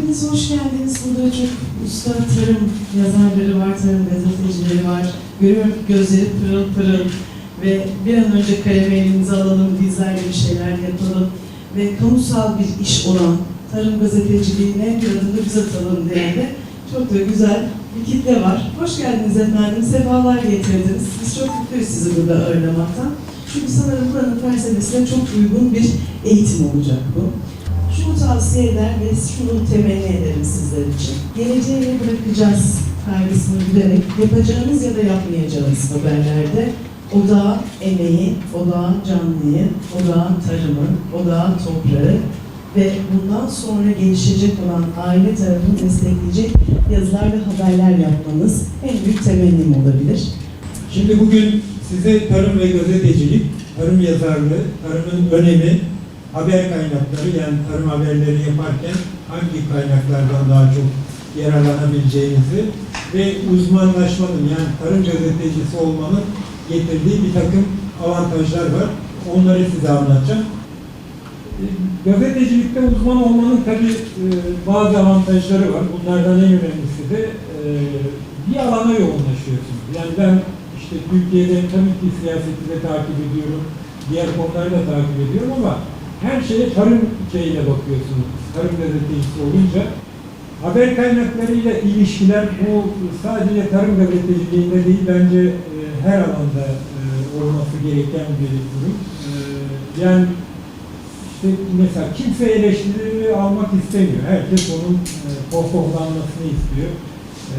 Hepiniz hoş geldiniz. Burada çok usta tarım yazarları var, tarım gazetecileri var. Görüyorum ki gözleri pırıl pırıl ve bir an önce kalemi elimize alalım, bizlerle bir şeyler yapalım ve kamusal bir iş olan tarım gazeteciliğine bir adım da biz atalım diye de çok da güzel bir kitle var. Hoş geldiniz efendim, sefalar getirdiniz. Biz çok mutluyuz sizi burada ağırlamaktan. Çünkü sanırım buranın felsefesine çok uygun bir eğitim olacak bu. Şunu tavsiye eder ve şunu temenni ederim sizler için. Geleceğe bırakacağız kaygısını bilerek yapacağınız ya da yapmayacağınız haberlerde odağın emeği, odağın canlıyı, odağın tarımı, odağın toprağı ve bundan sonra gelişecek olan aile tarafını destekleyecek yazılar ve haberler yapmanız en büyük temennim olabilir. Şimdi bugün size tarım ve gazetecilik, tarım yazarlığı, tarımın önemi, haber kaynakları yani tarım haberleri yaparken hangi kaynaklardan daha çok yararlanabileceğinizi ve uzmanlaşmanın yani tarım gazetecisi olmanın getirdiği bir takım avantajlar var. Onları size anlatacağım. E, Gazetecilikte uzman olmanın tabii e, bazı avantajları var. Bunlardan en önemlisi de e, bir alana yoğunlaşıyorsunuz. Yani ben işte Türkiye'de tabii ki siyaseti de takip ediyorum, diğer konuları da takip ediyorum ama her şeye tarım şeyiyle bakıyorsunuz. Tarım gazetecisi olunca haber kaynaklarıyla ilişkiler bu sadece tarım gazeteciliğinde değil bence e, her alanda e, olması gereken bir durum. E, yani işte mesela kimse eleştiri almak istemiyor. Herkes onun e, pohpohlanmasını istiyor. E,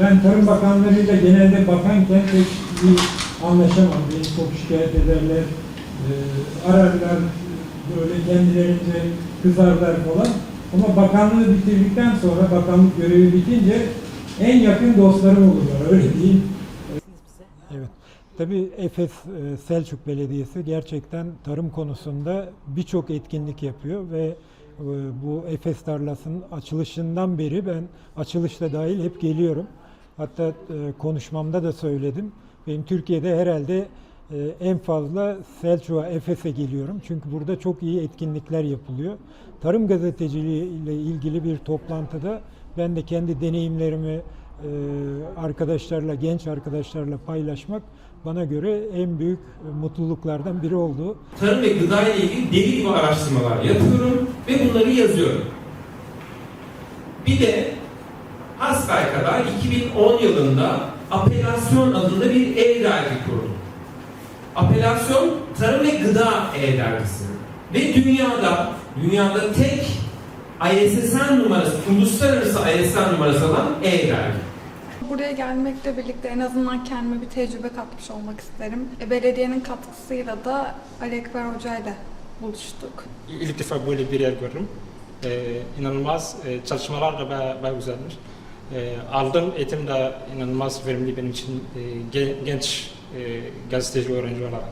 ben Tarım Bakanlarıyla genelde bakanken pek bir anlaşamam. Beni çok şikayet ederler. E, ararlar, böyle kendilerince kızarlar falan. Ama bakanlığı bitirdikten sonra, bakanlık görevi bitince en yakın dostlarım olurlar, öyle diyeyim. Evet. Tabii Efes e, Selçuk Belediyesi gerçekten tarım konusunda birçok etkinlik yapıyor ve e, bu Efes tarlasının açılışından beri ben açılışta dahil hep geliyorum. Hatta e, konuşmamda da söyledim. Benim Türkiye'de herhalde en fazla Selçuk'a, Efes'e geliyorum. Çünkü burada çok iyi etkinlikler yapılıyor. Tarım gazeteciliği ile ilgili bir toplantıda ben de kendi deneyimlerimi e, arkadaşlarla, genç arkadaşlarla paylaşmak bana göre en büyük mutluluklardan biri oldu. tarım ve gıda ile ilgili deli gibi araştırmalar yapıyorum ve bunları yazıyorum. Bir de hasbelkader 2010 yılında Apelasyon adında bir e-dergi kurdum. Apelasyon Tarım ve Gıda e-dergisi. Ve dünyada, dünyada tek ISSN numarası, uluslararası ISSN numarası olan e-dergi. Buraya gelmekle birlikte en azından kendime bir tecrübe katmış olmak isterim. E, belediyenin katkısıyla da Ali Ekber Hoca ile buluştuk. İlk defa böyle bir yer gördüm. Ee, inanılmaz e, çalışmalar da bayağı, bayağı güzelmiş. Ee, aldığım eğitim de inanılmaz verimli benim için e, gen- genç e, gazeteci öğrenci olarak.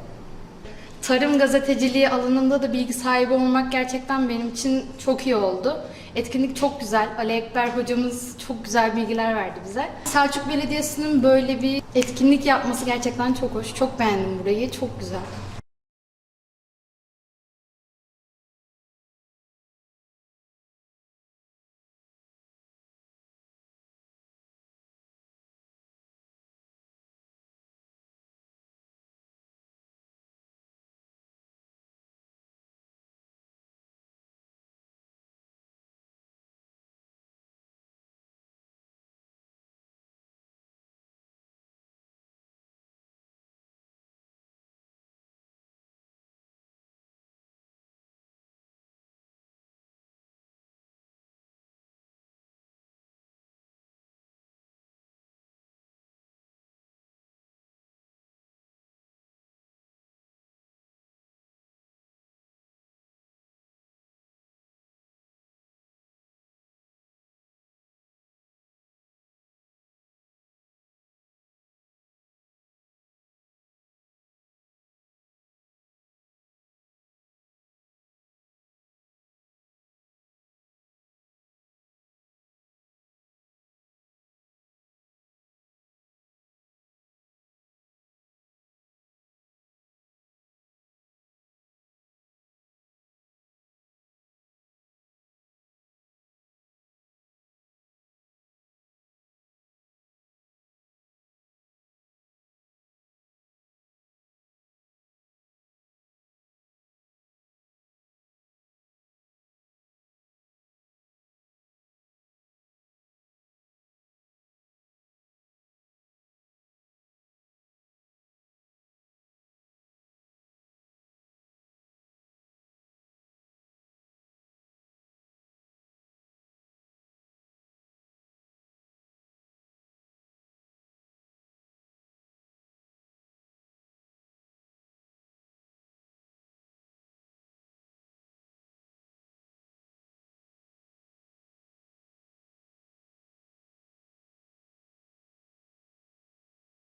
Tarım gazeteciliği alanında da bilgi sahibi olmak gerçekten benim için çok iyi oldu. Etkinlik çok güzel. Ali Ekber hocamız çok güzel bilgiler verdi bize. Selçuk Belediyesi'nin böyle bir etkinlik yapması gerçekten çok hoş. Çok beğendim burayı. Çok güzel.